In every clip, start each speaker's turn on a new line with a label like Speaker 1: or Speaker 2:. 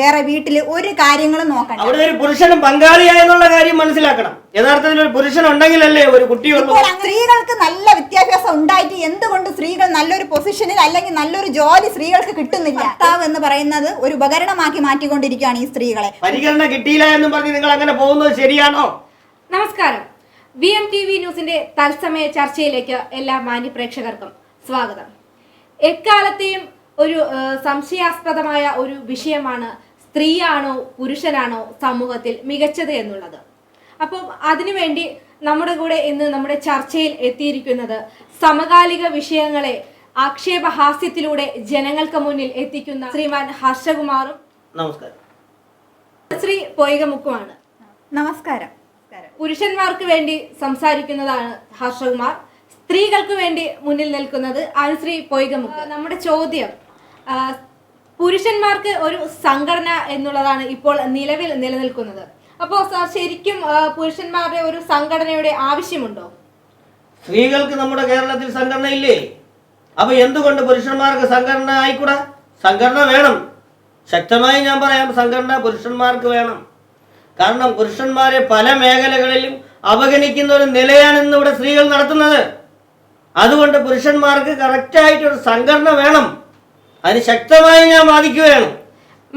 Speaker 1: വേറെ വീട്ടിൽ ഒരു കാര്യങ്ങളും നോക്കണ്ട.
Speaker 2: അവിടെ ഒരു പുരുഷനും പങ്കാളിയായെന്നുള്ള കാര്യം മനസ്സിലാക്കണം. യഥാർത്ഥത്തിൽ ഒരു പുരുഷൻ ഉണ്ടെങ്കിലല്ലേ ഒരു കുട്ടി
Speaker 1: ഇപ്പോൾ സ്ത്രീകൾക്ക് നല്ല വിദ്യാഭ്യാസം ഉണ്ടായിട്ട് എന്തുകൊണ്ട് സ്ത്രീകൾ നല്ലൊരു പൊസിഷനിൽ അല്ലെങ്കിൽ നല്ലൊരു ജോലി സ്ത്രീകൾക്ക് കിട്ടുന്നില്ല? ഭർത്താവ് എന്ന് പറയുന്നത് ഒരു ഉപകരണമാക്കി മാറ്റിക്കൊണ്ടിരിക്കുകയാണ് ഈ സ്ത്രീകളെ.
Speaker 2: പരിഗണന കിട്ടിയില്ല എന്ന് പറഞ്ഞ് നിങ്ങൾ അങ്ങനെ പോകുന്നത് ശരിയാണോ?
Speaker 3: നമസ്കാരം. വി എം ടി വി ന്യൂസിന്റെ തത്സമയ ചർച്ചയിലേക്ക് എല്ലാ മാന്യ പ്രേക്ഷകർക്കും സ്വാഗതം. എക്കാലത്തെയും ഒരു സംശയാസ്പദമായ ഒരു വിഷയമാണ് സ്ത്രീയാണോ പുരുഷനാണോ സമൂഹത്തിൽ മികച്ചത് എന്നുള്ളത്? അപ്പം അതിനുവേണ്ടി നമ്മുടെ കൂടെ ഇന്ന് നമ്മുടെ ചർച്ചയിൽ എത്തിയിരിക്കുന്നത് സമകാലിക വിഷയങ്ങളെ ആക്ഷേപഹാസ്യത്തിലൂടെ ജനങ്ങൾക്ക് മുന്നിൽ എത്തിക്കുന്ന ശ്രീമാൻ ഹർഷകുമാറും
Speaker 2: നമസ്കാരം.
Speaker 3: ശ്രീ പൊയ്കമുക്കുമാണ്.
Speaker 1: നമസ്കാരം.
Speaker 3: പുരുഷന്മാർക്ക് വേണ്ടി സംസാരിക്കുന്നതാണ് ഹർഷകുമാർ. സ്ത്രീകൾക്ക് വേണ്ടി മുന്നിൽ നിൽക്കുന്നത് അനുശ്രീ പൊയ്കമുക്ക്? നമ്മുടെ ചോദ്യം പുരുഷന്മാർക്ക് ഒരു സംഘടന എന്നുള്ളതാണ് ഇപ്പോൾ നിലവിൽ നിലനിൽക്കുന്നത്. അപ്പോൾ ശരിക്കും പുരുഷന്മാരുടെ ഒരു സംഘടനയുടെ ആവശ്യമുണ്ടോ?
Speaker 2: സ്ത്രീകൾക്ക് നമ്മുടെ കേരളത്തിൽ സംഘടന ഇല്ലേ? അപ്പൊ എന്തുകൊണ്ട് പുരുഷന്മാർക്ക് സംഘടന ആയിക്കൂടാ? സംഘടന വേണം. ശക്തമായി ഞാൻ പറയാം സംഘടന പുരുഷന്മാർക്ക് വേണം. കാരണം പുരുഷന്മാരെ പല മേഖലകളിലും അവഗണിക്കുന്ന ഒരു നിലയാണ് ഇന്ന് ഇവിടെ സ്ത്രീകൾ നടത്തുന്നത്. അതുകൊണ്ട് പുരുഷന്മാർക്ക് കറക്റ്റായിട്ടൊരു സംഘടന വേണം. അതിന് ശക്തമായി ഞാൻ വാദിക്കുകയാണ്.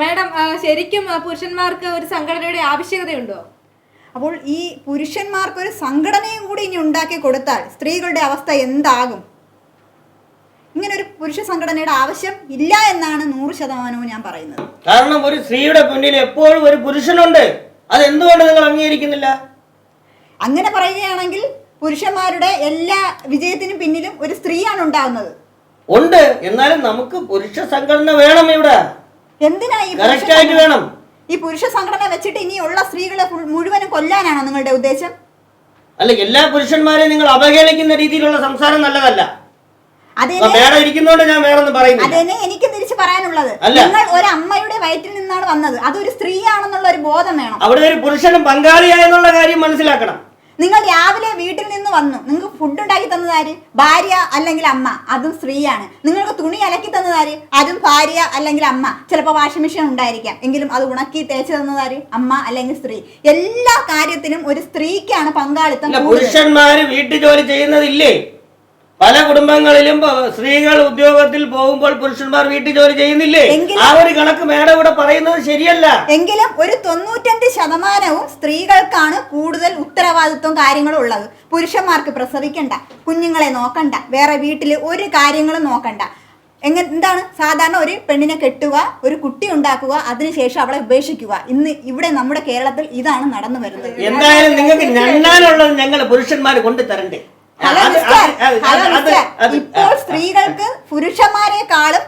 Speaker 3: മാഡം ശരിക്കും പുരുഷന്മാർക്ക് ഒരു സംഘടനയുടെ ആവശ്യകതയുണ്ടോ?
Speaker 1: അപ്പോൾ ഈ പുരുഷന്മാർക്ക് ഒരു സംഘടനയും കൂടി ഇനി ഉണ്ടാക്കി കൊടുത്താൽ സ്ത്രീകളുടെ അവസ്ഥ എന്താകും? ഇങ്ങനെ ഒരു പുരുഷ സംഘടനയുടെ ആവശ്യം ഇല്ല എന്നാണ് നൂറ് ശതമാനവും ഞാൻ പറയുന്നത്.
Speaker 2: കാരണം ഒരു സ്ത്രീയുടെ മുന്നിൽ എപ്പോഴും ഒരു പുരുഷനുണ്ട്. അത് എന്തുകൊണ്ട് നിങ്ങൾ അംഗീകരിക്കുന്നില്ല?
Speaker 1: അങ്ങനെ പറയുകയാണെങ്കിൽ പുരുഷന്മാരുടെ എല്ലാ വിജയത്തിനും പിന്നിലും ഒരു സ്ത്രീയാണ് ഉണ്ടാകുന്നത്.
Speaker 2: ഉണ്ട്. എന്നാലും നമുക്ക് പുരുഷ സംഘടന വേണം ഇവിടെ.
Speaker 1: എന്തിനാ ഈ പുരുഷ
Speaker 2: കറക്റ്റ് ആയിട്ട് വേണം.
Speaker 1: ഈ പുരുഷ സംഘടന വെച്ചിട്ട് ഇനിയുള്ള സ്ത്രീകളെ ഫുൾ- മുഴുവനും കൊല്ലാനാണോ നിങ്ങളുടെ ഉദ്ദേശം?
Speaker 2: അല്ല എല്ലാ പുരുഷന്മാരെയും നിങ്ങൾ അവഹേളിക്കുന്ന രീതിയിലുള്ള സംസാരം നല്ലതല്ല.
Speaker 1: അതെ
Speaker 2: അപ്പൊ മേഡം ഇരിക്കുന്നോണ്ട് ഞാൻ വേറെ ഒന്നും പറയുന്നില്ല.
Speaker 1: അതന്നെ എനിക്ക് തിരിച്ചു പറയാനുള്ളത്.
Speaker 2: അല്ല.
Speaker 1: നിങ്ങൾ ഒരു അമ്മയുടെ വയറ്റിൽ നിന്നാണ് വന്നത്. അതൊരു സ്ത്രീയാണെന്നുള്ള ഒരു ബോധം വേണം.
Speaker 2: അവിടെ ഒരു പുരുഷനും പങ്കാളിയായെന്നുള്ള കാര്യം മനസ്സിലാക്കണം.
Speaker 1: നിങ്ങൾ രാവിലെ വീട്ടിൽ നിന്ന് വന്നു. നിങ്ങൾക്ക് ഫുഡ് ഉണ്ടാക്കി തന്നതാര് ഭാര്യ അല്ലെങ്കിൽ അമ്മ? അതും സ്ത്രീയാണ്. നിങ്ങൾക്ക് തുണി അലക്കി തന്നതാര് അതും ഭാര്യ അല്ലെങ്കിൽ അമ്മ. ചിലപ്പോൾ വാഷിംഗ് മെഷീൻ ഉണ്ടായിരിക്കാം. എങ്കിലും അത് ഉണക്കി തേച്ച് തന്നതാര് അമ്മ അല്ലെങ്കിൽ സ്ത്രീ. എല്ലാ കാര്യത്തിനും ഒരു സ്ത്രീക്കാണ് പങ്കാളിത്തം.
Speaker 2: പുരുഷന്മാര് വീട്ടു ജോലി ചെയ്യുന്നതില്ലേ? പല കുടുംബങ്ങളിലും സ്ത്രീകൾ ഉദ്യോഗത്തിൽ പോകുമ്പോൾ പുരുഷന്മാർ വീട്ടിൽ ജോലി ചെയ്യുന്നില്ലേ? ആ ഒരു കണക്ക് മേഡം ഇവിടെ പറയുന്നത് ശരിയല്ല.
Speaker 1: എങ്കിലും ഒരു തൊണ്ണൂറ്റഞ്ച് ശതമാനവും സ്ത്രീകൾക്കാണ് കൂടുതൽ ഉത്തരവാദിത്വം കാര്യങ്ങളും ഉള്ളത്. പുരുഷന്മാർക്ക് പ്രസവിക്കണ്ട കുഞ്ഞുങ്ങളെ നോക്കണ്ട വേറെ വീട്ടിൽ ഒരു കാര്യങ്ങളും നോക്കണ്ട. എങ്ങനെ എന്താണ്? സാധാരണ ഒരു പെണ്ണിനെ കെട്ടുക ഒരു കുട്ടി ഉണ്ടാക്കുക അതിനുശേഷം അവളെ ഉപേക്ഷിക്കുക. ഇന്ന് ഇവിടെ നമ്മുടെ കേരളത്തിൽ ഇതാണ് നടന്നു വരുന്നത്.
Speaker 2: എന്തായാലും നിങ്ങൾക്ക് ഞങ്ങൾ പുരുഷന്മാർ കൊണ്ടു തരണ്ടേ
Speaker 1: ഹലോ
Speaker 2: അത്
Speaker 1: മിസ്റ്റർ.
Speaker 2: അത് അത്
Speaker 1: ഹലോ മിസ്റ്റർ. ഇപ്പോൾ സ്ത്രീകൾക്ക് പുരുഷന്മാരെക്കാളും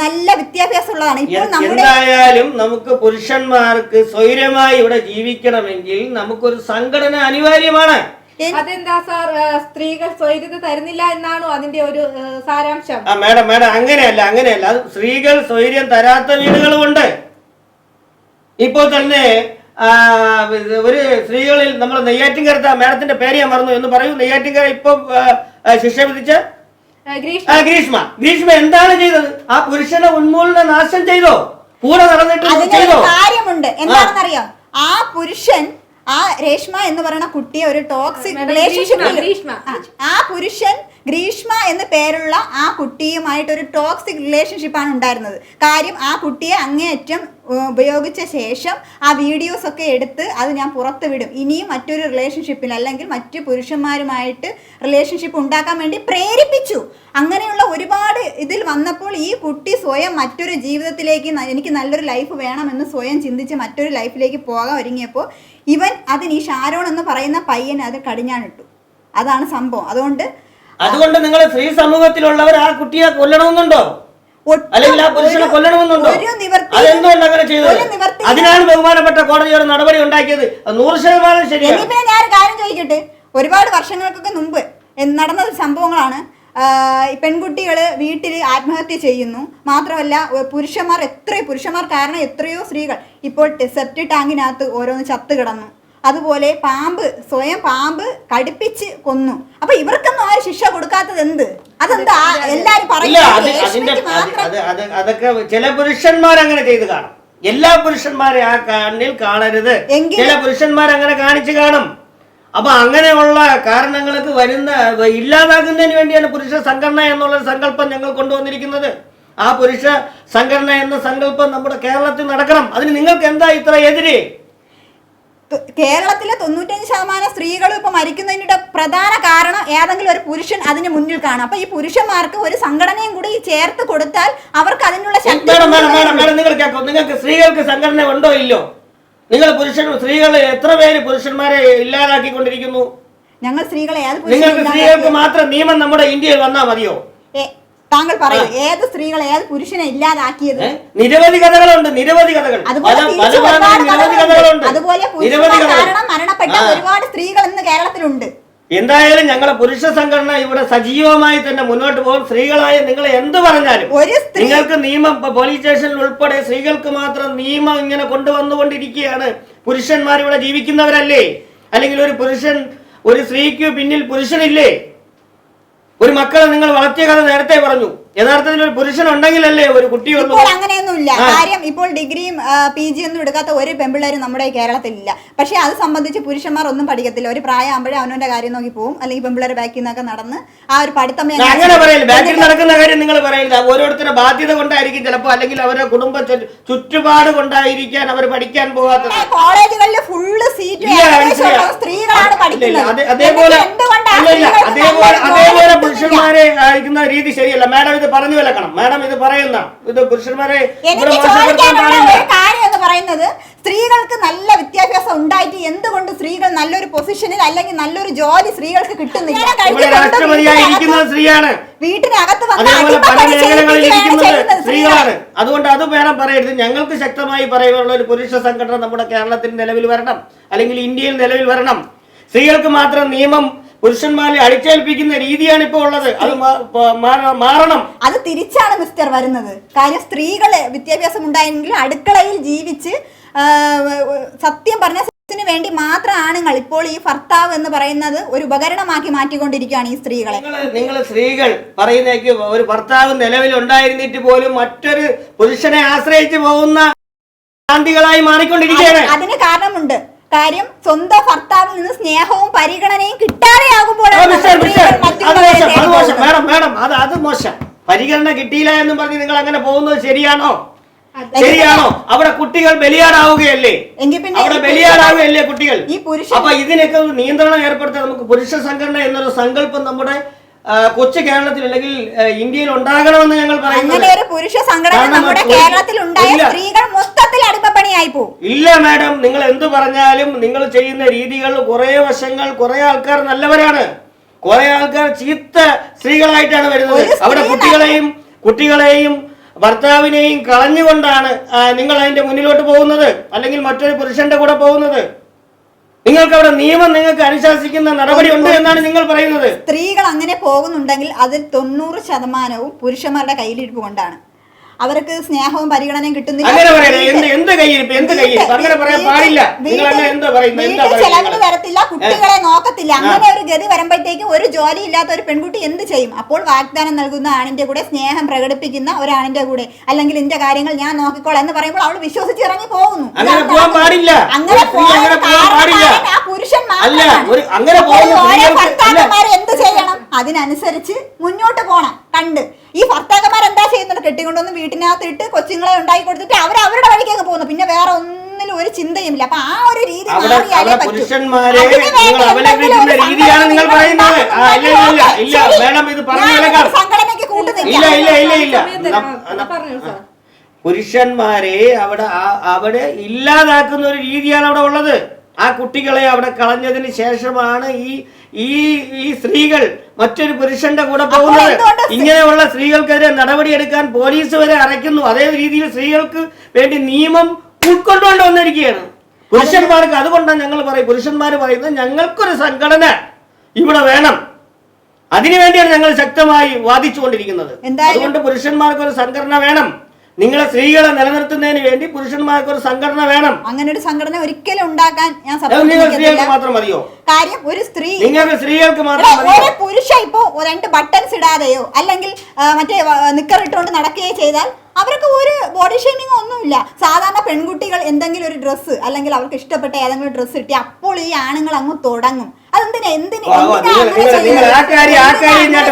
Speaker 1: നല്ല വിദ്യാഭ്യാസം ഉള്ളതാണ് ഇപ്പോൾ
Speaker 2: എന്തായാലും നമുക്ക് പുരുഷന്മാർക്ക് സ്വൈരമായി ഇവിടെ ജീവിക്കണമെങ്കിൽ നമുക്കൊരു സംഘടന അനിവാര്യമാണ്.
Speaker 3: അതെന്താ സാർ? സ്ത്രീകൾ സ്വൈര്യത തരുന്നില്ല എന്നാണോ അതിന്റെ ഒരു ആ, സാരാംശം?
Speaker 2: ആ മേഡം മേഡം അങ്ങനെയല്ല അങ്ങനെയല്ല. സ്ത്രീകൾ സ്വൈര്യം തരാത്ത വീടുകളുമുണ്ട്. ഇപ്പോൾ തന്നെ ഒരു സ്ത്രീകളിൽ നമ്മൾ നെയ്യാറ്റിൻകരത്ത മേഡത്തിന്റെ പേര് ഞാൻ മറന്നു എന്ന് പറയൂ. നെയ്യാറ്റിൻകര ഇപ്പം ശിക്ഷ വിധിച്ച?
Speaker 3: ഗ്രീഷ്മ.
Speaker 2: ഗ്രീഷ്മ. ഗ്രീഷ്മ എന്താണ് ചെയ്തത്? ആ പുരുഷനെ ഉന്മൂലന നാശം ചെയ്തോ? കൂടെ നടന്നിട്ട് ചെയ്തോ?
Speaker 1: കാര്യമുണ്ട്. എന്താണെന്നറിയോ? ആ പുരുഷൻ ആ രേഷ്മ എന്ന് പറയുന്ന കുട്ടിയെ ഒരു ടോക്സിക് റിലേഷൻഷിപ്പിൽ ആ പുരുഷൻ ഗ്രീഷ്മ എന്ന് പേരുള്ള ആ കുട്ടിയുമായിട്ട് ഒരു ടോക്സിക് റിലേഷൻഷിപ്പാണ് ഉണ്ടായിരുന്നത്. കാര്യം ആ കുട്ടിയെ അങ്ങേയറ്റം ഉപയോഗിച്ച ശേഷം ആ വീഡിയോസ് ഒക്കെ എടുത്ത് അത് ഞാൻ പുറത്ത് വിടും. ഇനിയും മറ്റൊരു റിലേഷൻഷിപ്പിൽ അല്ലെങ്കിൽ മറ്റു പുരുഷന്മാരുമായിട്ട് റിലേഷൻഷിപ്പ് ഉണ്ടാക്കാൻ വേണ്ടി പ്രേരിപ്പിച്ചു. അങ്ങനെയുള്ള ഒരുപാട് ഇതിൽ വന്നപ്പോൾ ഈ കുട്ടി സ്വയം മറ്റൊരു ജീവിതത്തിലേക്ക് എനിക്ക് നല്ലൊരു ലൈഫ് വേണമെന്ന് സ്വയം ചിന്തിച്ച് മറ്റൊരു ലൈഫിലേക്ക് പോകാൻ ഒരുങ്ങിയപ്പോൾ ഇവൻ അതിന് ഈ ഷാരോൺ എന്ന് പറയുന്ന പയ്യൻ അത് കടിഞ്ഞാണിട്ടു. അതാണ് സംഭവം. അതുകൊണ്ട്
Speaker 2: അതുകൊണ്ട് നിങ്ങൾ സ്ത്രീ സമൂഹത്തിലുള്ളവർ ആ കുട്ടിയെ കൊല്ലണമെന്നുണ്ടോ? അല്ലെങ്കിൽ ആ പുരുഷനെ കൊല്ലണമെന്നുണ്ടോ? അതെന്തുകൊണ്ട് അങ്ങനെ ചെയ്തത്? അതിനാണ് ബഹുമാനപ്പെട്ട കോടതി ഒരു നടപടി ഉണ്ടാക്കിയത്. നൂറ് ശതമാനം ശരിയാണ്.
Speaker 1: ഞാൻ ഒരു കാര്യം ചോദിക്കട്ടെ? ഒരുപാട് വർഷങ്ങൾക്കൊക്കെ മുമ്പ് നടന്ന സംഭവങ്ങളാണ് പെൺകുട്ടികൾ വീട്ടിൽ ആത്മഹത്യ ചെയ്യുന്നു. മാത്രമല്ല പുരുഷന്മാർ എത്രയോ പുരുഷന്മാർ കാരണം എത്രയോ സ്ത്രീകൾ ഇപ്പോൾ സെപ്റ്റ് ടാങ്കിനകത്ത് ഓരോന്ന് ചത്ത് കിടന്നു. അതുപോലെ പാമ്പ് സ്വയം പാമ്പ് കടുപ്പിച്ച് കൊന്നു. അപ്പൊ ഇവർക്കൊന്നും ആരും ശിക്ഷ കൊടുക്കാത്തത് എന്ത്? അതെന്താ? എല്ലാരും
Speaker 2: അതൊക്കെ ചില പുരുഷന്മാർ അങ്ങനെ ചെയ്ത് കാണും. എല്ലാ പുരുഷന്മാരെ ആ കണ്ണിൽ കാണരുത്.
Speaker 1: എങ്കിൽ
Speaker 2: ചില പുരുഷന്മാർ അങ്ങനെ കാണിച്ചു കാണും. അപ്പൊ അങ്ങനെയുള്ള കാരണങ്ങൾക്ക് വരുന്ന ഇല്ലാതാക്കുന്നതിന് വേണ്ടിയാണ് പുരുഷ സംഘടന എന്നുള്ള സങ്കല്പം ഞങ്ങൾ കൊണ്ടുവന്നിരിക്കുന്നത്. ആ പുരുഷ സംഘടന എന്ന സങ്കല്പം നമ്മുടെ കേരളത്തിൽ നടക്കണം. അതിന് നിങ്ങൾക്ക് എന്താ ഇത്ര എതിരെ?
Speaker 1: കേരളത്തിലെ തൊണ്ണൂറ്റഞ്ച് ശതമാനം സ്ത്രീകളും ഇപ്പൊ മരിക്കുന്നതിന്റെ പ്രധാന കാരണം ഏതെങ്കിലും ഒരു പുരുഷൻ അതിന് മുന്നിൽ കാണാം. അപ്പൊ ഈ പുരുഷന്മാർക്ക് ഒരു സംഘടനയും കൂടി ചേർത്ത് കൊടുത്താൽ അവർക്ക് അതിനുള്ള ശക്തി
Speaker 2: നിങ്ങൾക്ക് സ്ത്രീകൾക്ക് സംഘടന ഉണ്ടോ ഇല്ലോ നിങ്ങൾ പുരുഷൻ സ്ത്രീകൾ എത്ര പേര് പുരുഷന്മാരെ ഇല്ലാതാക്കിക്കൊണ്ടിരിക്കുന്നു?
Speaker 1: ഞങ്ങൾ സ്ത്രീകളെ ഏത്
Speaker 2: നിങ്ങൾക്ക് സ്ത്രീകൾക്ക് മാത്രം നിയമം നമ്മുടെ ഇന്ത്യയിൽ വന്നാൽ മതിയോ?
Speaker 1: താങ്കൾ പറയൂ ഏത് സ്ത്രീകളെ ഏത് പുരുഷനെ ഇല്ലാതാക്കിയത്?
Speaker 2: നിരവധി കഥകളുണ്ട് നിരവധി കഥകൾ.
Speaker 1: അതുപോലെ
Speaker 2: നിരവധി
Speaker 1: കഥകളുണ്ട്. അതുപോലെ കാരണം മരണപ്പെട്ട ഒരുപാട് സ്ത്രീകൾ ഇന്ന് കേരളത്തിലുണ്ട്.
Speaker 2: എന്തായാലും ഞങ്ങളെ പുരുഷ സംഘടന ഇവിടെ സജീവമായി തന്നെ മുന്നോട്ട് പോകും. സ്ത്രീകളായ നിങ്ങൾ എന്ത് പറഞ്ഞാലും നിങ്ങൾക്ക് നിയമം പോലീസ് സ്റ്റേഷനിൽ ഉൾപ്പെടെ സ്ത്രീകൾക്ക് മാത്രം നിയമം ഇങ്ങനെ കൊണ്ടുവന്നുകൊണ്ടിരിക്കുകയാണ്. പുരുഷന്മാർ ഇവിടെ ജീവിക്കുന്നവരല്ലേ? അല്ലെങ്കിൽ ഒരു പുരുഷൻ ഒരു സ്ത്രീക്ക് പിന്നിൽ പുരുഷനില്ലേ? ഒരു മക്കളെ നിങ്ങൾ വളർത്തിയ കഥ നേരത്തെ പറഞ്ഞു. യഥാർത്ഥത്തിൽ ഒരു പുരുഷൻ ഉണ്ടെങ്കിലല്ലേ ഒരു കുട്ടിയുള്ളൂ
Speaker 1: ഇപ്പോൾ അങ്ങനെയൊന്നുമില്ല. കാര്യം ഇപ്പോൾ ഡിഗ്രിയും പി ജി ഒന്നും എടുക്കാത്ത ഒരു പെമ്പിള്ളേരും നമ്മുടെ കേരളത്തിൽ കേരളത്തിലില്ല. പക്ഷേ അത് സംബന്ധിച്ച് പുരുഷന്മാർ ഒന്നും പഠിക്കത്തില്ല. ഒരു പ്രായമാകുമ്പോഴേ അവനവന്റെ കാര്യം നോക്കി പോകും അല്ലെങ്കിൽ പെമ്പിള്ളേർ ബാക്കിൽ നിന്നൊക്കെ നടന്ന് ആ ഒരു പഠിത്തം
Speaker 2: അങ്ങനെ പറയില്ല. ബാക്കിൽ നടക്കുന്ന കാര്യം നിങ്ങൾ പറയില്ല ഓരോരുത്തരുടെ ബാധ്യത കൊണ്ടായിരിക്കും ചിലപ്പോൾ അല്ലെങ്കിൽ അവരുടെ കുടുംബ ചുറ്റുപാട് കൊണ്ടായിരിക്കാൻ അവർ പഠിക്കാൻ പോകാത്തത്.
Speaker 1: കോളേജുകളിൽ ഫുള്ള് സീറ്റ് സ്ത്രീകളാണ് പഠിക്കുന്നത്.
Speaker 2: അതേപോലെ അതേപോലെ പുരുഷന്മാരെ അയക്കുന്ന രീതി ശരിയല്ല. മാഡം ഇത് പറഞ്ഞു വിലക്കണം. മാഡം ഇത് പറയുന്ന ഇത് പുരുഷന്മാരെ
Speaker 1: കാര്യം എന്ന് പറയുന്നത് സ്ത്രീകൾക്ക് നല്ല വിദ്യാഭ്യാസം ഉണ്ടായിട്ട് എന്തുകൊണ്ട് സ്ത്രീകൾ നല്ലൊരു പൊസിഷനിൽ അല്ലെങ്കിൽ നല്ലൊരു ജോലി സ്ത്രീകൾക്ക് കിട്ടുന്നില്ല? വീട്ടിനകത്ത്
Speaker 2: സ്ത്രീകളാണ്. അതുകൊണ്ട് അത് വേണം പറയരുത്. ഞങ്ങൾക്ക് ശക്തമായി പറയാനുള്ള ഒരു പുരുഷ സംഘടന നമ്മുടെ കേരളത്തിൽ നിലവിൽ വരണം. അല്ലെങ്കിൽ ഇന്ത്യയിൽ നിലവിൽ വരണം. സ്ത്രീകൾക്ക് മാത്രം നിയമം പുരുഷന്മാരെ അടിച്ചേൽപ്പിക്കുന്ന രീതിയാണ് ഇപ്പോൾ ഉള്ളത്. അത് മാറണം.
Speaker 1: അത് തിരിച്ചാണ് മിസ്റ്റർ വരുന്നത്. കാര്യം സ്ത്രീകളെ വിദ്യാഭ്യാസം ഉണ്ടായെങ്കിൽ അടുക്കളയിൽ ജീവിച്ച് സത്യം പറഞ്ഞ സെക്സിന് വേണ്ടി മാത്രം ആണുങ്ങൾ ഇപ്പോൾ ഈ ഭർത്താവ് എന്ന് പറയുന്നത് ഒരു ഉപകരണമാക്കി മാറ്റിക്കൊണ്ടിരിക്കുകയാണ് ഈ സ്ത്രീകളെ.
Speaker 2: നിങ്ങൾ സ്ത്രീകൾ പറയുന്നേക്ക് ഒരു ഭർത്താവ് നിലവിൽ ഉണ്ടായിരുന്നിട്ട് പോലും മറ്റൊരു പുരുഷനെ ആശ്രയിച്ചു പോകുന്ന
Speaker 1: അതിന് കാരണമുണ്ട്. കാര്യം സ്വന്തം ഭർത്താവിൽ നിന്ന് സ്നേഹവും പരിഗണനയും കിട്ടാതെ
Speaker 2: ആ, മിസ്റ്റർ, മിസ്റ്റർ, അത് മോശം, പരിഗണന കിട്ടിയില്ല എന്ന് പറഞ്ഞ് നിങ്ങൾ അങ്ങനെ പോകുന്നത് ശരിയാണോ? ശരിയാണോ? അവിടെ കുട്ടികൾ ബലിയാടാവുകയല്ലേ? അവിടെ ബലിയാടാവുകയല്ലേ കുട്ടികൾ? അപ്പൊ ഇതിനൊക്കെ നിയന്ത്രണം ഏർപ്പെടുത്താൻ നമുക്ക് പുരുഷ സംഘടന എന്നൊരു സങ്കല്പം നമ്മുടെ കൊച്ചു കേരളത്തിൽ അല്ലെങ്കിൽ ഇന്ത്യയിൽ ഉണ്ടാകണമെന്ന് ഞങ്ങൾ
Speaker 1: അങ്ങനെ ഒരു പുരുഷ സംഘടന നമ്മുടെ കേരളത്തിൽ ഉണ്ടായ. സ്ത്രീകൾ മൊത്തത്തിൽ അടിമപ്പണിയായി പോകും
Speaker 2: ഇല്ല മാഡം. നിങ്ങൾ എന്ത് പറഞ്ഞാലും നിങ്ങൾ ചെയ്യുന്ന രീതികൾ കുറെ വശങ്ങൾ കുറെ ആൾക്കാർ നല്ലവരാണ്. കുറെ ആൾക്കാർ ചീത്ത സ്ത്രീകളായിട്ടാണ് വരുന്നത്. അവിടെ കുട്ടികളെയും കുട്ടികളെയും ഭർത്താവിനെയും കളഞ്ഞുകൊണ്ടാണ് നിങ്ങൾ അതിന്റെ മുന്നിലോട്ട് പോകുന്നത്. അല്ലെങ്കിൽ മറ്റൊരു പുരുഷന്റെ കൂടെ പോകുന്നത്. നിങ്ങൾക്ക് അവിടെ നിയമം നിങ്ങൾക്ക് അനുശാസിക്കുന്ന നടപടി ഉണ്ട് എന്നാണ് നിങ്ങൾ പറയുന്നത്.
Speaker 1: സ്ത്രീകൾ അങ്ങനെ പോകുന്നുണ്ടെങ്കിൽ അതിൽ തൊണ്ണൂറ് ശതമാനവും പുരുഷന്മാരുടെ കയ്യിലിരിപ്പ് കൊണ്ടാണ്. അവർക്ക് സ്നേഹവും പരിഗണനയും കിട്ടുന്നില്ല. വീട്ടിൽ- ചെലവിന് വരത്തില്ല കുട്ടികളെ നോക്കത്തില്ല. അങ്ങനെ ഒരു ഗതി വരുമ്പോഴത്തേക്കും ഒരു ജോലി ഇല്ലാത്ത ഒരു പെൺകുട്ടി എന്ത് ചെയ്യും? അപ്പോൾ വാഗ്ദാനം നൽകുന്ന ആണിന്റെ കൂടെ സ്നേഹം പ്രകടിപ്പിക്കുന്ന ഒരാണിന്റെ കൂടെ. അല്ലെങ്കിൽ ഇന്റെ കാര്യങ്ങൾ ഞാൻ നോക്കിക്കോളാം എന്ന് പറയുമ്പോൾ അവൾ വിശ്വസിച്ച് ഇറങ്ങി പോകുന്നു.
Speaker 2: അങ്ങനെ
Speaker 1: ആ പുരുഷൻ മാത്രമാണ്. ഓരോ ഭർത്താക്കന്മാർ എന്ത് ചെയ്യണം? അതിനനുസരിച്ച് മുന്നോട്ട് പോണം. കണ്ട്. ഈ ഭർത്താക്കന്മാർ എന്താ ചെയ്യുന്നത്? കെട്ടിക്കൊണ്ടുവന്ന് വീട്ടിനകത്ത് ഇട്ട് കൊച്ചുങ്ങളെ ഉണ്ടാക്കി കൊടുത്തിട്ട് അവർ അവരുടെ വഴിക്കൊക്കെ പോകുന്നു. പിന്നെ വേറെ ഒന്നിലും ഒരു ചിന്തയുമില്ല. അപ്പൊ ആ ഒരു രീതി മാറിയാലേ
Speaker 2: ഇല്ല ഇല്ല ഇല്ല ഇല്ല.
Speaker 1: സംഘടനയ്ക്ക് കൂട്ടുന്നില്ല.
Speaker 2: ഇല്ല ഇല്ല ഇല്ല ഇല്ല. പുരുഷന്മാരെ അവിടെ ആ- അവിടെ ഇല്ലാതാക്കുന്ന ഒരു രീതിയാണ് അവിടെ ഉള്ളത്. ആ കുട്ടികളെ അവിടെ കളഞ്ഞതിന് ശേഷമാണ് ഈ ഈ ഈ സ്ത്രീകൾ മറ്റൊരു പുരുഷന്റെ കൂടെ പോകുന്നത്. ഇങ്ങനെയുള്ള സ്ത്രീകൾക്കെതിരെ നടപടിയെടുക്കാൻ പോലീസ് വരെ അറയ്ക്കുന്നു. അതേ രീതിയിൽ സ്ത്രീകൾക്ക് വേണ്ടി നിയമം ഉൾക്കൊണ്ടുകൊണ്ട് വന്നിരിക്കുകയാണ്. പുരുഷന്മാർക്ക് അതുകൊണ്ടാണ് ഞങ്ങൾ പറയും പുരുഷന്മാർ പറയുന്നത് ഞങ്ങൾക്കൊരു സംഘടന ഇവിടെ വേണം. അതിനുവേണ്ടിയാണ് ഞങ്ങൾ ശക്തമായി വാദിച്ചുകൊണ്ടിരിക്കുന്നത്. അതുകൊണ്ട് പുരുഷന്മാർക്ക് ഒരു സംഘടന വേണം. നിങ്ങളെ സ്ത്രീകളെ നിലനിർത്തുന്നതിന് വേണ്ടി പുരുഷന്മാർക്ക് ഒരു സംഘടന വേണം.
Speaker 1: അങ്ങനെ ഒരു സംഘടന ഒരിക്കലും ഉണ്ടാക്കാൻ ഞാൻ
Speaker 2: സ്ത്രീകൾക്ക് മാത്രം മതിയോ?
Speaker 1: കാര്യം ഒരു സ്ത്രീ
Speaker 2: നിങ്ങൾക്ക് സ്ത്രീകൾക്ക് മാത്രം
Speaker 1: ഒരു പുരുഷ ഇപ്പോ രണ്ട് ബട്ടൺസ് ഇടാതെയോ അല്ലെങ്കിൽ മറ്റേ നിക്കർ ഇട്ടുകൊണ്ട് നടക്കുകയോ ചെയ്താൽ അവർക്ക് ഒരു ബോഡി ഷേമിംഗ് ഒന്നുമില്ല. സാധാരണ പെൺകുട്ടികൾ എന്തെങ്കിലും ഒരു ഡ്രസ്സ് അല്ലെങ്കിൽ അവർക്ക് ഇഷ്ടപ്പെട്ട ഏതെങ്കിലും ഡ്രസ്സ് കിട്ടി അപ്പോൾ ഈ ആണുങ്ങൾ അങ്ങ് തുടങ്ങും. അതെന്തിനാ? എന്തിന്?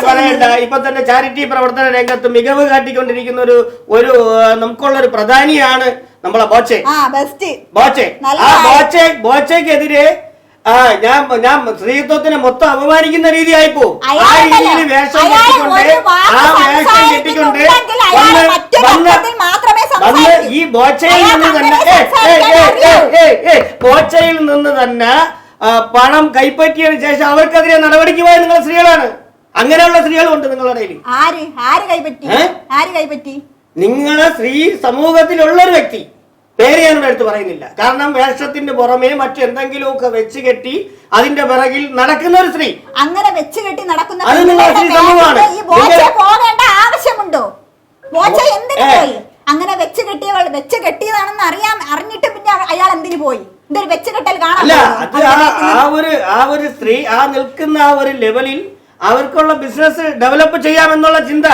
Speaker 2: പറയണ്ട. ഇപ്പൊ തന്നെ ചാരിറ്റി പ്രവർത്തന രംഗത്ത് മികവ് കാട്ടിക്കൊണ്ടിരിക്കുന്ന ഒരു ഒരു നമുക്കുള്ള ഒരു പ്രധാനിയാണ് നമ്മളെ ബോച്ചെ. ബോച്ചെ.
Speaker 1: നല്ല
Speaker 2: ആ ഞാൻ ഞാൻ സ്ത്രീത്വത്തിനെ മൊത്തം അപമാനിക്കുന്ന രീതി ആയിപ്പോ
Speaker 1: ആ
Speaker 2: രീതിയിൽ വേഷം കെട്ടിക്കൊണ്ട് ആ വേഷം കെട്ടിക്കൊണ്ട് വന്ന് ഈ ബോച്ചയിൽ നിന്ന് തന്നെ ബോച്ചയിൽ നിന്ന് തന്നെ പണം കൈപ്പറ്റിയതിനു ശേഷം അവർക്കെതിരെ നടപടിക്ക് പോയ നിങ്ങൾ സ്ത്രീകളാണ്. അങ്ങനെയുള്ള സ്ത്രീകളുണ്ട് നിങ്ങളുടെ ഇടയിൽ.
Speaker 1: ആര്? ആര് കൈപ്പറ്റി? ആര് കൈപ്പറ്റി?
Speaker 2: നിങ്ങളെ സ്ത്രീ സമൂഹത്തിലുള്ള ഒരു വ്യക്തി. പേര് ഞാൻ എടുത്ത് പറയുന്നില്ല. കാരണം വേഷത്തിന്റെ പുറമെ മറ്റെന്തെങ്കിലുമൊക്കെ വെച്ച് കെട്ടി അതിന്റെ പിറകിൽ നടക്കുന്ന ഒരു സ്ത്രീ.
Speaker 1: അങ്ങനെ വെച്ച് കെട്ടി നടക്കുന്ന
Speaker 2: അത് നിങ്ങൾ സ്ത്രീ സമൂഹമാണ്.
Speaker 1: പോകേണ്ട ആവശ്യമുണ്ടോ? എന്തിനു പോയി? അങ്ങനെ വെച്ച് കെട്ടിയവൾ വെച്ച് കെട്ടിയതാണെന്ന് അറിയാം അറിഞ്ഞിട്ട് പിന്നെ അയാൾ എന്തിനു പോയി? ഇതൊരു വെച്ച് കെട്ടൽ
Speaker 2: ആ ഒരു ആ ഒരു സ്ത്രീ ആ നിൽക്കുന്ന ആ ഒരു ലെവലിൽ അവർക്കുള്ള ബിസിനസ് ഡെവലപ്പ് ചെയ്യാമെന്നുള്ള ചിന്ത.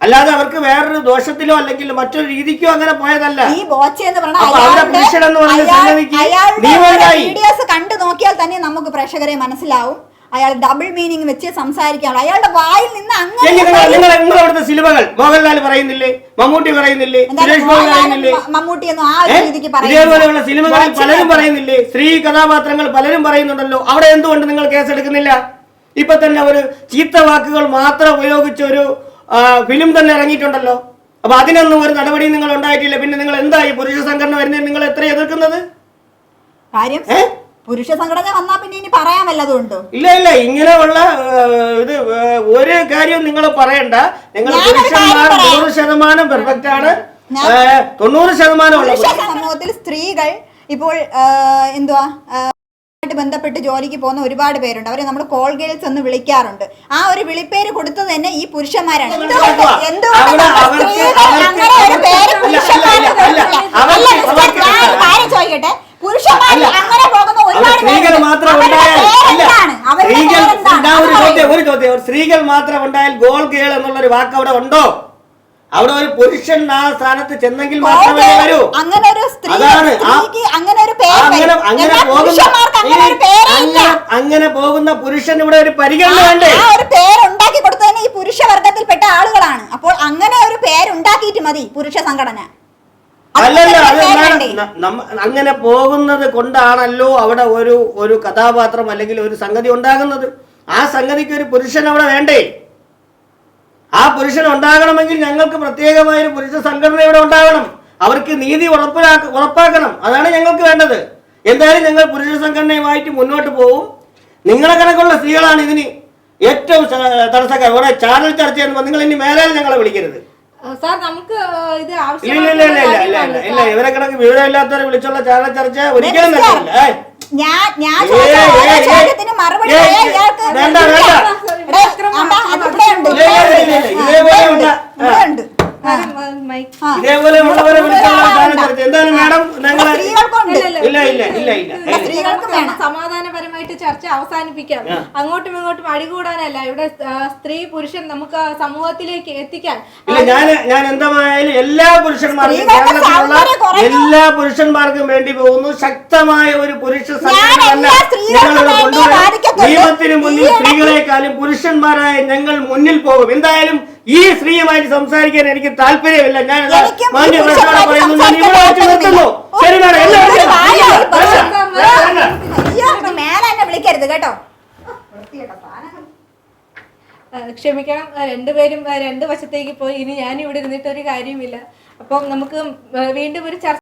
Speaker 2: അല്ലാതെ അവർക്ക് വേറൊരു ദോഷത്തിലോ അല്ലെങ്കിൽ മറ്റൊരു രീതിക്കോ അങ്ങനെ പോയതല്ല.
Speaker 1: ഈ ബോച്ച എന്ന്. വീഡിയോസ് കണ്ടു നോക്കിയാൽ തന്നെ നമുക്ക് പ്രേക്ഷകരെ മനസ്സിലാവും. അയാൾ ഡബിൾ മീനിങ് വെച്ച് സംസാരിക്കാനുള്ള അയാളുടെ വായിൽ നിന്ന് അങ്ങനെ
Speaker 2: അവിടുത്തെ സിനിമകൾ? മോഹൻലാൽ പറയുന്നില്ലേ? മമ്മൂട്ടി പറയുന്നില്ലേ? സുരേഷ് ഗോപി പറയുന്നില്ലേ?
Speaker 1: മ- മമ്മൂട്ടിയൊന്നും ആ? രീതിക്ക്.
Speaker 2: ഇതേപോലെയുള്ള സിനിമകളിൽ പലരും പറയുന്നില്ലേ? സ്ത്രീ കഥാപാത്രങ്ങൾ പലരും പറയുന്നുണ്ടല്ലോ. അവിടെ എന്തുകൊണ്ട് നിങ്ങൾ കേസെടുക്കുന്നില്ല? ഇപ്പൊ തന്നെ ഒരു ചീത്ത വാക്കുകൾ മാത്രം ഉപയോഗിച്ച ഒരു ഫിലിം തന്നെ ഇറങ്ങിയിട്ടുണ്ടല്ലോ. അപ്പൊ അതിനൊന്നും ഒരു നടപടി നിങ്ങൾ ഉണ്ടായിട്ടില്ല. പിന്നെ നിങ്ങൾ എന്തായി? പുരുഷ സംഘടന വരുന്നതിന് നിങ്ങൾ എത്ര എതിർക്കുന്നത്?
Speaker 1: കാര്യം? പുരുഷ സംഘടന വന്നാ പിന്നെ ഇനി പറയാൻ വല്ലതും ഉണ്ടോ
Speaker 2: ഇല്ല ഇല്ല. ഇങ്ങനെയുള്ള ഇത് ഒരു കാര്യം നിങ്ങൾ പറയണ്ട. നിങ്ങൾ പുരുഷന്മാർ. നൂറ് ശതമാനം പെർഫെക്റ്റ് ആണ്. തൊണ്ണൂറ് ശതമാനം
Speaker 1: സമൂഹത്തിൽ സ്ത്രീകൾ ഇപ്പോൾ എന്തുവാ ആയിട്ട് ബന്ധപ്പെട്ട് ജോലിക്ക് പോകുന്ന ഒരുപാട് പേരുണ്ട്. അവരെ നമ്മൾ കോൾ ഗേൾസ് എന്ന് വിളിക്കാറുണ്ട്. ആ ഒരു വിളിപ്പേര് കൊടുത്തത് തന്നെ ഈ പുരുഷന്മാരാണ്. എന്തുകൊണ്ട്? എന്തുകൊണ്ട്
Speaker 2: അവർക്ക്
Speaker 1: അങ്ങനെ ഒരു പേര്
Speaker 2: അല്ല,
Speaker 1: പുരുഷന്മാർക്ക് മിസ്റ്റർ, ഞാൻ ഒരു കാര്യം ചോദിക്കട്ടെ? പുരുഷന്മാർ അങ്ങനെ പോകുന്ന ഒരുപാട്
Speaker 2: സ്ത്രീകൾ
Speaker 1: പേരുണ്ട്.
Speaker 2: മാത്രം
Speaker 1: അവരുടെ
Speaker 2: ഉണ്ടായാൽ അല്ല
Speaker 1: പേരെന്താണ്? അവരുടെ
Speaker 2: സ്ത്രീകൾ
Speaker 1: പേരെന്താണ്?
Speaker 2: ഞാൻ ഒരു
Speaker 1: അത്
Speaker 2: ചോദ്യം
Speaker 1: പറയൂ.
Speaker 2: ഒരു ചോദ്യം. സ്ത്രീകൾ മാത്രം ഉണ്ടായാൽ ഗോൾ ഗേൾ എന്നുള്ള ഒരു വാക്ക് അവിടെ ഉണ്ടോ? അവിടെ ഒരു പുരുഷൻ ആ സ്ഥാനത്ത് ചെന്നെങ്കിൽ മാത്രമേ വരൂ.
Speaker 1: അങ്ങനെ ഒരു സ്ത്രീ അങ്ങനെ ഒരു
Speaker 2: അങ്ങനെ അങ്ങനെ പോകുന്ന
Speaker 1: അങ്ങനെ
Speaker 2: അങ്ങനെ- പോകുന്ന പുരുഷൻ ഇവിടെ ഒരു പരിഗണന വേണ്ടേ?
Speaker 1: ആ ഒരു പേരുണ്ടാക്കി കൊടുത്തതിന് ഈ പുരുഷ വർഗത്തിൽപ്പെട്ട ആളുകളാണ്. അപ്പോൾ അങ്ങനെ ഒരു പേരുണ്ടാക്കിയിട്ട് മതി പുരുഷ സംഘടന.
Speaker 2: അല്ലല്ല അങ്ങനെ പോകുന്നത് കൊണ്ടാണല്ലോ അവിടെ ഒരു ഒരു കഥാപാത്രം അല്ലെങ്കിൽ ഒരു സംഗതി ഉണ്ടാകുന്നത്. ആ സംഗതിക്ക് ഒരു പുരുഷൻ അവിടെ വേണ്ടേ? ആ പുരുഷൻ ഉണ്ടാകണമെങ്കിൽ ഞങ്ങൾക്ക് പ്രത്യേകമായ ഒരു പുരുഷ സംഘടന ഇവിടെ ഉണ്ടാകണം. അവർക്ക് നീതി ഉറപ്പിലാക്ക ഉറപ്പാക്കണം. അതാണ് ഞങ്ങൾക്ക് വേണ്ടത്. എന്തായാലും ഞങ്ങൾ പുരുഷ സംഘടനയുമായിട്ട് മുന്നോട്ട് പോകും നിങ്ങളെ കണക്കുള്ള സ്ത്രീകളാണ് ഇതിന് ഏറ്റവും തടസ്സക്കാർ. ഇവിടെ ചാനൽ ചർച്ച ചെയ്യുമ്പോൾ നിങ്ങൾ ഇനി മേലാൽ ഞങ്ങളെ വിളിക്കരുത്.
Speaker 3: നമുക്ക് ഇത്
Speaker 2: ഇല്ല ഇല്ല ഇല്ല ഇല്ല ഇല്ല ഇവരെ കണക്ക് വിവരമില്ലാത്തവരെ വിളിച്ചുള്ള ചാനൽ ചർച്ച ഒരിക്കലും
Speaker 1: ഞാൻ ഞാൻ സ്ത്രീകൾക്കും വേണം.
Speaker 3: സമാധാനപരമായിട്ട് ചർച്ച അവസാനിപ്പിക്കാം. അങ്ങോട്ടും ഇങ്ങോട്ടും അടികൂടാനല്ല. ഇവിടെ സ്ത്രീ പുരുഷൻ നമുക്ക് സമൂഹത്തിലേക്ക് എത്തിക്കാൻ.
Speaker 2: ഇല്ല ഞാൻ ഞാൻ എന്തായാലും എല്ലാ പുരുഷന്മാർക്കും കേരളത്തിലുള്ള എല്ലാ പുരുഷന്മാർക്കും വേണ്ടി പോകുന്നു. ശക്തമായ ഒരു പുരുഷ. നിയമത്തിന് മുന്നിൽ സ്ത്രീകളെക്കാളും പുരുഷന്മാരായ ഞങ്ങൾ മുന്നിൽ പോകും. എന്തായാലും ഈ സ്ത്രീയുമായിട്ട് സംസാരിക്കാൻ എനിക്ക് താല്പര്യമില്ല. ഞാൻ മാന്യ പ്രശ്നം പറയുന്നു. ഞാൻ ഇവിടെ വെച്ച് നിർത്തുന്നു. ശരി മാഡം എല്ലാം
Speaker 1: വിളിക്കരുത് കേട്ടോ.
Speaker 3: ക്ഷമിക്കണം. രണ്ടുപേരും രണ്ട് വശത്തേക്ക് പോയി. ഇനി ഞാൻ ഇവിടെ ഇരുന്നിട്ട് ഒരു കാര്യമില്ല. അപ്പം നമുക്ക് വീണ്ടും ഒരു ചർച്ച